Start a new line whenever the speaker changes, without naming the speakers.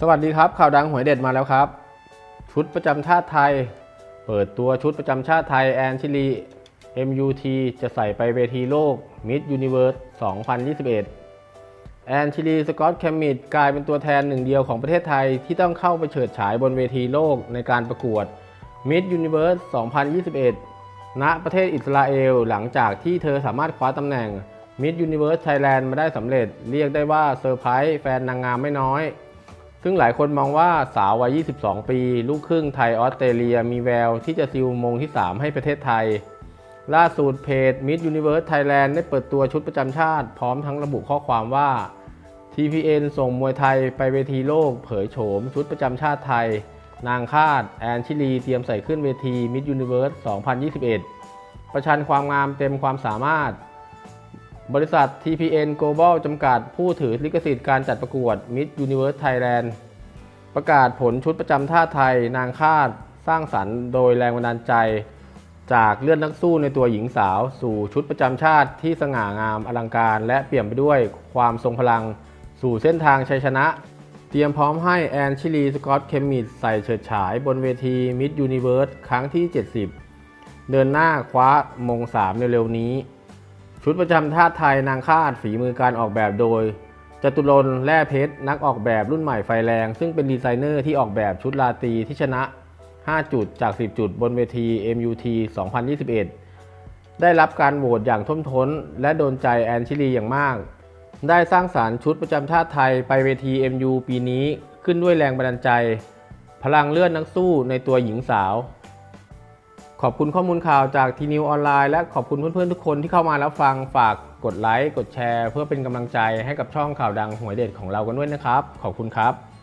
สวัสดีครับข่าวดังหวยเด็ดมาแล้วครับ ชุดประจำชาติไทย เปิดตัวชุดประจำชาติไทยแอนชิลี MUT จะใส่ไปเวทีโลก Mid Universe 2021 แอนชิลีสกอตแคมมิดกลายเป็นตัวแทนหนึ่งเดียวของประเทศไทยที่ต้องเข้าไปเฉิดฉายบนเวทีโลกในการประกวด Mid Universe 2021 ณ ประเทศอิสราเอลหลังจากที่เธอสามารถคว้าตำแหน่ง Mid Universe Thailand มาได้สำเร็จ เรียกได้ว่าเซอร์ไพรส์แฟนนางงามไม่น้อย ซึ่งหลายคนมองว่าสาววัย 22 ปี ลูกครึ่งไทยออสเตรเลียมีแววที่จะซิลมงที่ 3 ให้ประเทศไทย ล่าสุดเพจ Mid Universe Thailand ได้เปิดตัวชุดประจำชาติ พร้อมทั้งระบุข้อความว่า TPN ส่งมวยไทยไปเวทีโลก เผยโฉมชุดประจำชาติไทย นางคาด แอนชิลี เตรียมใส่ขึ้นเวที Mid Universe 2021 ประชันความงามเต็มความสามารถ บริษัท TPN Global จำกัดผู้ถือลิขสิทธิ์การจัดประกวด Mid Universe Thailand ประกาศผลชุดประจำท่าไทย นางคาด สร้างสรรค์โดยแรงบันดาลใจ จากเลือดนักสู้ในตัวหญิงสาว สู่ชุดประจำชาติที่สง่างามอลังการ และเปี่ยมไปด้วยความทรงพลัง สู่เส้นทางชัยชนะ เตรียมพร้อมให้แอนชิลีสกอตเคมิดใส่เฉิดฉายบนเวที Mid Universe ครั้งที่ 70 เดินหน้าคว้ามงสามเร็วๆนี้ ชุดประจำชาติไทยนางคาดฝีมือการออกแบบโดยจตุรนแร่เพชร นักออกแบบรุ่นใหม่ไฟแรง ซึ่งเป็นดีไซเนอร์ที่ออกแบบชุดราตรีที่ชนะ 5 จุดจาก 10 จุดบนเวที MUT 2021 ได้รับการโหวตอย่างท่วมท้น และโดนใจแอนชิลีอย่างมาก ได้สร้างสารรค์ชุดประจำชาติไทยไปเวที MU ปีนี้ขึ้นด้วยแรงบันดาลใจ พลังเลือดนักสู้ในตัวหญิงสาว ขอบคุณข้อมูลข่าวจากทีนิวออนไลน์และขอบคุณเพื่อนๆทุกคนที่เข้ามารับฟังฝากกดไลค์กดแชร์ เพื่อเป็นกำลังใจให้กับช่องข่าวดังหวยเด็ดของเรากันด้วยนะครับ ขอบคุณครับ